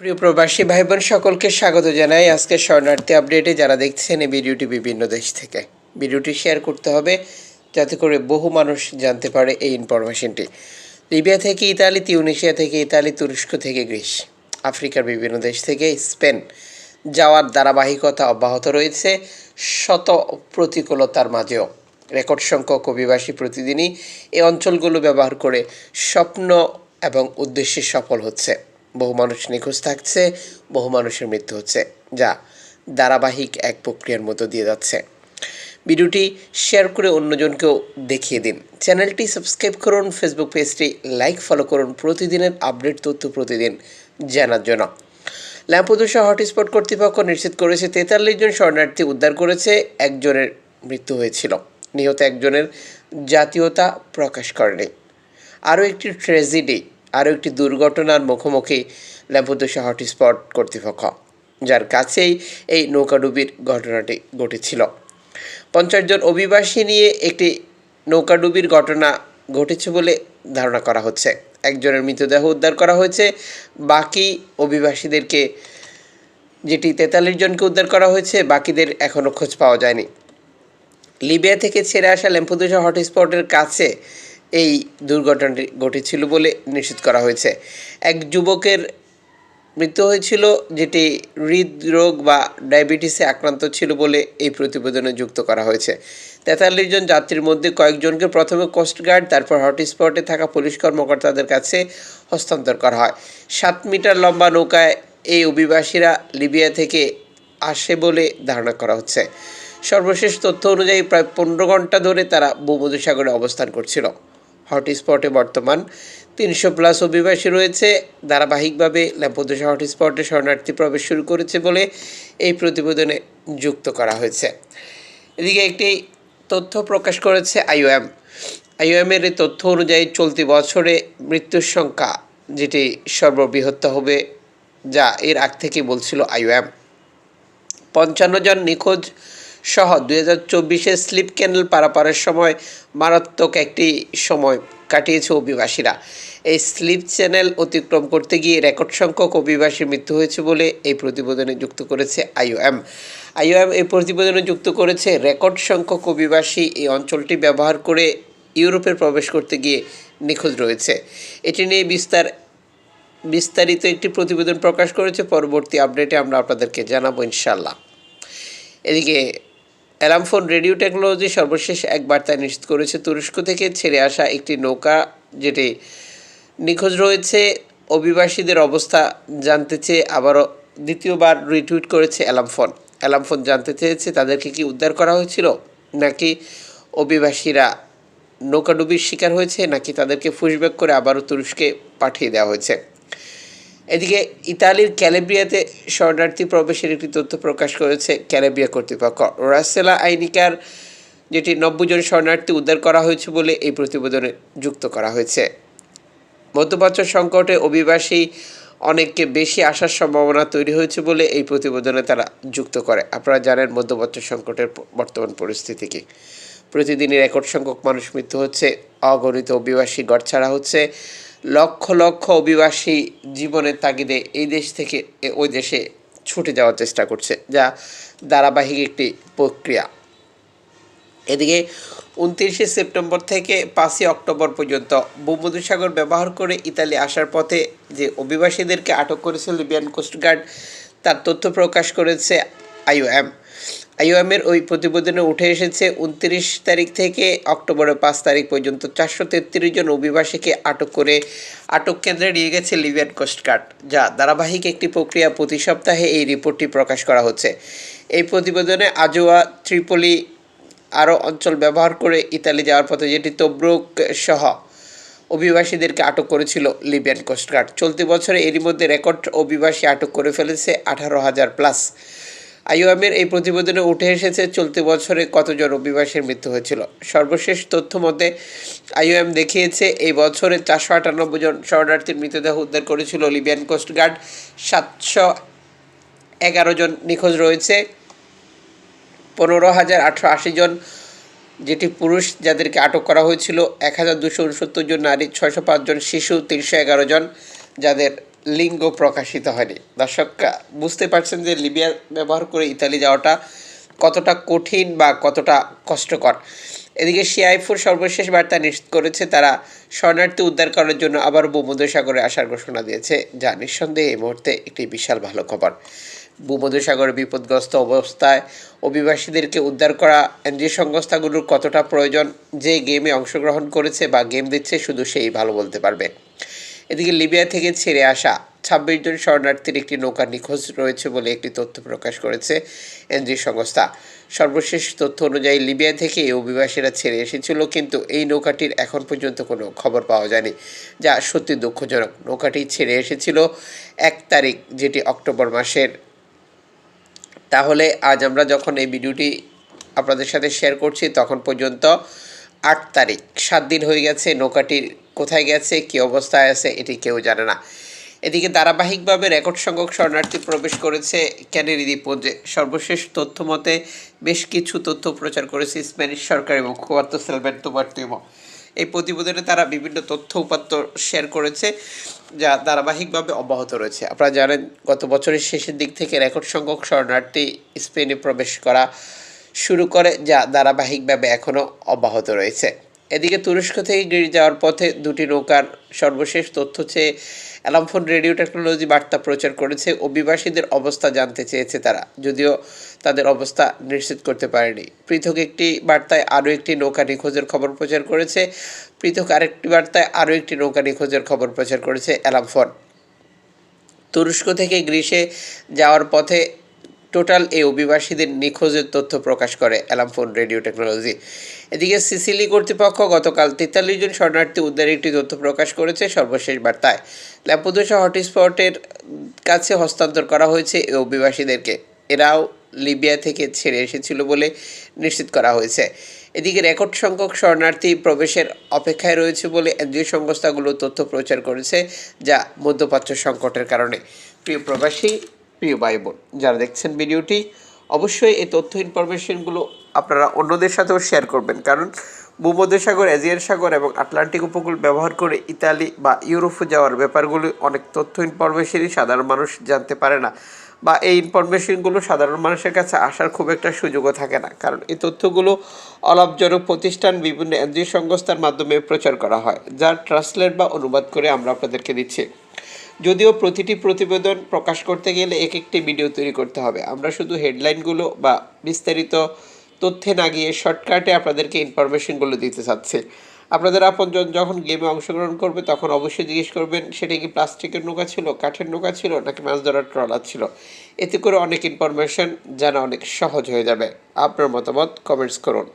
প্রিয় প্রবাসী ভাই বোন সকলকে স্বাগত জানাই আজকে শরণার্থী আপডেটে যারা দেখছেন এই ভিডিওটি বিভিন্ন দেশ থেকে। ভিডিওটি শেয়ার করতে হবে যাতে করে বহু মানুষ জানতে পারে এই ইনফরমেশনটি লিবিয়া থেকে ইতালি, তিউনিশিয়া থেকে ইতালি, তুরস্ক থেকে গ্রিস, আফ্রিকার বিভিন্ন দেশ থেকে স্পেন যাওয়ার ধারাবাহিকতা অব্যাহত রয়েছে। শত প্রতিকূলতার মাঝেও রেকর্ড সংখ্যক অভিবাসী প্রতিদিনই এই অঞ্চলগুলো ব্যবহার করে স্বপ্ন এবং উদ্দেশ্যে সফল হচ্ছে। বহু মানুষ নিখোঁজ থাকছে, বহু মানুষের মৃত্যু হচ্ছে, যা ধারাবাহিক এক প্রক্রিয়ার মতো দিয়ে যাচ্ছে। ভিডিওটি শেয়ার করে অন্যজনকেও দেখিয়ে দিন। চ্যানেলটি সাবস্ক্রাইব করুন, ফেসবুক পেজটি লাইক, ফলো করুন। প্রতিদিনের আপডেট তথ্য প্রতিদিন জানার জন্য। ল্যাম্পদোষা হটস্পট কর্তৃপক্ষ নিশ্চিত করেছে, তেতাল্লিশ জন শরণার্থী উদ্ধার করেছে, একজনের মৃত্যু হয়েছিল। নিহত একজনের জাতীয়তা প্রকাশ করেনি। আরও একটি ট্র্যাজেডি আরও একটি দুর্ঘটনার মুখোমুখি ল্যাম্পদোষা হটস্পট কর্তৃপক্ষ, যার কাছেই এই নৌকাডুবির ঘটনাটি ঘটেছিল। পঞ্চাশ জন অভিবাসী নিয়ে একটি নৌকাডুবির ঘটনা ঘটেছে বলে ধারণা করা হচ্ছে। একজনের মৃতদেহ উদ্ধার করা হয়েছে। বাকি অভিবাসীদেরকে যেটি তেতাল্লিশ জনকে উদ্ধার করা হয়েছে, বাকিদের এখনও খোঁজ পাওয়া যায়নি। লিবিয়া থেকে ছেড়ে আসা ল্যাম্পোদোসা হটস্পটের কাছে এই দুর্ঘটনাটি ঘটেছিল বলে নিশ্চিত করা হয়েছে। এক যুবকের মৃত্যু হয়েছিল যেটি হৃদরোগ বা ডায়াবেটিসে আক্রান্ত ছিল বলে এই প্রতিবেদনে যুক্ত করা হয়েছে। তেতাল্লিশ জন যাত্রীর মধ্যে কয়েকজনকে প্রথমে কোস্টগার্ড তারপর হটস্পটে থাকা পুলিশ কর্মকর্তাদের কাছে হস্তান্তর করা হয়। সাত মিটার লম্বা নৌকায় এই অভিবাসীরা লিবিয়া থেকে আসে বলে ধারণা করা হচ্ছে। সর্বশেষ তথ্য অনুযায়ী প্রায় পনেরো ঘণ্টা ধরে তারা ভূমধ্যসাগরে অবস্থান করছিল। হটস্পটে বর্তমান। তিনশো প্লাস অভিবাসী রয়েছে। ধারাবাহিকভাবে ল্যাম্পোদোসা হটস্পটে শরণার্থী প্রবেশ শুরু করেছে বলে এই প্রতিবেদনে যুক্ত করা হয়েছে। এদিকে একটি তথ্য প্রকাশ করেছে আইওএম। আইওএমের এই তথ্য অনুযায়ী চলতি বছরে মৃত্যুর সংখ্যা, যেটি সর্ববৃহৎ হবে, যা এর আগ থেকেই বলছিল আইওএম। পঞ্চান্ন জন নিখোঁজ সহ দুই হাজার চব্বিশে স্লিপ ক্যানেল পারাপারের সময় মারাত্মক একটি সময় কাটিয়েছে অভিবাসীরা। এই স্লিপ চ্যানেল অতিক্রম করতে গিয়ে রেকর্ড সংখ্যক অভিবাসীর মৃত্যু হয়েছে বলে এই প্রতিবেদনে যুক্ত করেছে আইওএম। আইওএম এই প্রতিবেদনে যুক্ত করেছে, রেকর্ড সংখ্যক অভিবাসী এই অঞ্চলটি ব্যবহার করে ইউরোপে প্রবেশ করতে গিয়ে নিখোঁজ রয়েছে। এটি নিয়ে বিস্তার, বিস্তারিত একটি প্রতিবেদন প্রকাশ করেছে। পরবর্তী আপডেটে আমরা আপনাদেরকে জানাব ইনশাল্লাহ এদিকে অ্যালামফোন রেডিও টেকনোলজি সর্বশেষ এক বার্তায় নিশ্চিত করেছে, তুরস্ক থেকে ছেড়ে আসা একটি নৌকা যেটি নিখোঁজ রয়েছে। অভিবাসীদের অবস্থা জানতে চেয়ে আবারও দ্বিতীয়বার রিটুইট করেছে অ্যালামফোন অ্যালামফোন জানতে চেয়েছে তাদেরকে কি উদ্ধার করা হয়েছিল, নাকি অভিবাসীরা নৌকাডুবির শিকার হয়েছে, নাকি তাদেরকে ফুসব্যাক করে আবারও তুরস্কে পাঠিয়ে দেওয়া হয়েছে। এদিকে ইতালির ক্যালেব্রিয়াতে শরণার্থী প্রবেশের একটি তথ্য প্রকাশ করেছে ক্যালেব্রিয়া কর্তৃপক্ষ। রাসেলা আইনিকার যেটি নব্বই জন শরণার্থী উদ্ধার করা হয়েছে বলে এই প্রতিবেদনে যুক্ত করা হয়েছে। মধ্যপ্রাচ্য সংকটে অভিবাসী অনেককে বেশি আসার সম্ভাবনা তৈরি হয়েছে বলে এই প্রতিবেদনে তারা যুক্ত করে। আপনারা জানেন মধ্যপ্রাচ্য সংকটের বর্তমান পরিস্থিতি কী? প্রতিদিনই রেকর্ড সংখ্যক মানুষ মৃত্যু হচ্ছে, অগণিত অভিবাসী গড় ছাড়া হচ্ছে লক্ষ লক্ষ অভিবাসী জীবনের তাগিদে এই দেশ থেকে ওই দেশে ছুটে যাওয়ার চেষ্টা করছে, যা ধারাবাহিক একটি প্রক্রিয়া। এদিকে উনত্রিশে সেপ্টেম্বর থেকে পাঁচই অক্টোবর পর্যন্ত ভূমধ্যসাগর ব্যবহার করে ইতালি আসার পথে যে অভিবাসীদেরকে আটক করেছে লিবিয়ান কোস্টগার্ড, তার তথ্য প্রকাশ করেছে আইওএম। আইওএমের ওই প্রতিবেদনে উঠে এসেছে, উনত্রিশ তারিখ থেকে অক্টোবরের পাঁচ তারিখ পর্যন্ত চারশো তেত্রিশ জন অভিবাসীকে আটক করে আটক কেন্দ্রে নিয়ে গেছে লিবিয়ান কোস্টগার্ড যা ধারাবাহিক একটি প্রক্রিয়া প্রতি সপ্তাহে এই রিপোর্টটি প্রকাশ করা হচ্ছে। এই প্রতিবেদনে আজোয়া, ত্রিপলি আরও অঞ্চল ব্যবহার করে ইতালি যাওয়ার পথে যেটি তব্রুক সহ অভিবাসীদেরকে আটক করেছিল লিবিয়ান কোস্টগার্ড চলতি বছরে এরই মধ্যে রেকর্ড অভিবাসী আটক করে ফেলেছে আঠারো হাজার প্লাস। আইওএমের এই প্রতিবেদনে উঠে এসেছে চলতি বছরে কতজন অভিবাসীর মৃত্যু হয়েছিল। সর্বশেষ তথ্য মতে, আইওএম দেখিয়েছে, এই বছরে চারশো আটানব্বই জন শরণার্থীর মৃতদেহ উদ্ধার করেছিল লিবিয়ান কোস্টগার্ড সাতশো এগারো জন নিখোঁজ রয়েছে। পনেরো হাজার আটশো আশি জন, যেটি পুরুষ, যাদেরকে আটক করা হয়েছিল। এক হাজার দুশো উনসত্তর জন নারী, ছয়শো পাঁচজন শিশু, তিনশো এগারো জন যাদের লিঙ্গ প্রকাশিত হয়নি। দর্শক বুঝতে পারছেন যে লিবিয়া ব্যবহার করে ইতালি যাওয়াটা কতটা কঠিন বা কতটা কষ্টকর। এদিকে সিআইফুর সর্বশেষ বার্তা নিশ্চিত করেছে, তারা শরণার্থী উদ্ধার করার জন্য আবার ভূমধ্যসাগরে আসার ঘোষণা দিয়েছে, যা নিঃসন্দেহে এই মুহূর্তে একটি বিশাল ভালো খবর। ভূমধ্যসাগরে বিপদগ্রস্ত অবস্থায় অভিবাসীদেরকে উদ্ধার করা এনজিও সংস্থাগুলোর কতটা প্রয়োজন যে গেমে অংশগ্রহণ করেছে বা গেম দিচ্ছে, শুধু সেই ভালো বলতে পারবে। এদিকে লিবিয়া থেকে ছেড়ে আসা ছাব্বিশ জন শরণার্থীর একটি নৌকা নিখোঁজ রয়েছে বলে একটি তথ্য প্রকাশ করেছে এনজিও সংস্থা। সর্বশেষ তথ্য অনুযায়ী লিবিয়া থেকে এই অভিবাসীরা ছেড়ে এসেছিল, কিন্তু এই নৌকাটির এখন পর্যন্ত কোনো খবর পাওয়া যায়নি, যা সত্যি দুঃখজনক। নৌকাটি ছেড়ে এসেছিল এক তারিখ, যেটি অক্টোবর মাসের। তাহলে আজ আমরা যখন এই ভিডিওটি আপনাদের সাথে শেয়ার করছি, তখন পর্যন্ত আট তারিখ। সাত দিন হয়ে গেছে নৌকাটির কোথায় গেছে, কী অবস্থায় আছে, এটি কেউ জানে না। এদিকে ধারাবাহিকভাবে রেকর্ড সংখ্যক শরণার্থী প্রবেশ করেছে ক্যানেরি দ্বীপপুঞ্জে। সর্বশেষ তথ্য মতে, বেশ কিছু তথ্য প্রচার করেছে স্প্যানিশ সরকার এবং মুখপাত্র সেলভেন্টো মার্টিমো এই প্রতিবেদনে তারা বিভিন্ন তথ্য উপাত্ত শেয়ার করেছে, যা ধারাবাহিকভাবে অব্যাহত রয়েছে। আপনারা জানেন, গত বছরের শেষের দিক থেকে রেকর্ড সংখ্যক শরণার্থী স্পেনে প্রবেশ করা শুরু করে, যা ধারাবাহিকভাবে এখনও অব্যাহত রয়েছে। এদিকে তুরস্ক থেকে গ্রিস যাওয়ার পথে দুটি নৌকার সর্বশেষ তথ্য চেয়ে অ্যালামফোন রেডিও টেকনোলজি বার্তা প্রচার করেছে, অভিবাসীদের অবস্থা জানতে চেয়েছে তারা। যদিও তাদের অবস্থা নিশ্চিত করতে পারেনি। পৃথক একটি বার্তায় আরও একটি নৌকা নিখোঁজের খবর প্রচার করেছে, পৃথক আরেকটি বার্তায় আরও একটি নৌকা নিখোঁজের খবর প্রচার করেছে অ্যালামফোন তুরস্ক থেকে গ্রিসে যাওয়ার পথে টোটাল এই অভিবাসীদের নিখোঁজের তথ্য প্রকাশ করে অ্যালামফোন রেডিও টেকনোলজি। এদিকে সিসিলি কর্তৃপক্ষ গতকাল তেতাল্লিশ জন শরণার্থী উদ্ধারের একটি তথ্য প্রকাশ করেছে সর্বশেষ বার্তায়। ল্যাম্পোদোসা হটস্পটের কাছে হস্তান্তর করা হয়েছে এই অভিবাসীদেরকে। এরাও লিবিয়া থেকে ছেড়ে এসেছিল বলে নিশ্চিত করা হয়েছে। এদিকে রেকর্ড সংখ্যক শরণার্থী প্রবেশের অপেক্ষায় রয়েছে বলে এনজিও সংস্থাগুলো তথ্য প্রচার করেছে যা মধ্যপ্রাচ্য সংকটের কারণে। প্রিয় প্রবাসী প্রিয় ভাই বোন যারা দেখছেন ভিডিওটি, অবশ্যই এই তথ্য ইনফরমেশনগুলো আপনারা অন্যদের সাথেও শেয়ার করবেন। কারণ ভূমধ্যসাগর এজিয়ান সাগর এবং আটলান্টিক উপকূল ব্যবহার করে ইতালি বা ইউরোপে যাওয়ার ব্যাপারগুলো অনেক তথ্য ইনফরমেশনই সাধারণ মানুষ জানতে পারে না বা এই ইনফরমেশনগুলো সাধারণ মানুষের কাছে আসার খুব একটা সুযোগও থাকে না। কারণ এই তথ্যগুলো অলাভজনক প্রতিষ্ঠান, বিভিন্ন এনজিও সংস্থার মাধ্যমে প্রচার করা হয় যা ট্রান্সলেট বা অনুবাদ করে আমরা আপনাদেরকে দিচ্ছি। যদিও প্রতিটি প্রতিবেদন প্রকাশ করতে গেলে এক একটি ভিডিও তৈরি করতে হবে। আমরা শুধু হেডলাইনগুলো বা বিস্তারিত তথ্যে না গিয়ে শর্টকাটে আপনাদেরকে ইনফরমেশনগুলো দিতে চাচ্ছি। আপনাদের আপনজন যখন গেমে অংশগ্রহণ করবে, তখন অবশ্যই জিজ্ঞেস করবেন, সেটা কি প্লাস্টিকের নৌকা ছিল, কাঠের নৌকা ছিল, নাকি মাছ ধরার ট্রলার ছিল? এতে করে অনেক ইনফরমেশন জানা অনেক সহজ হয়ে যাবে। আপনার মতামত কমেন্টস করুন।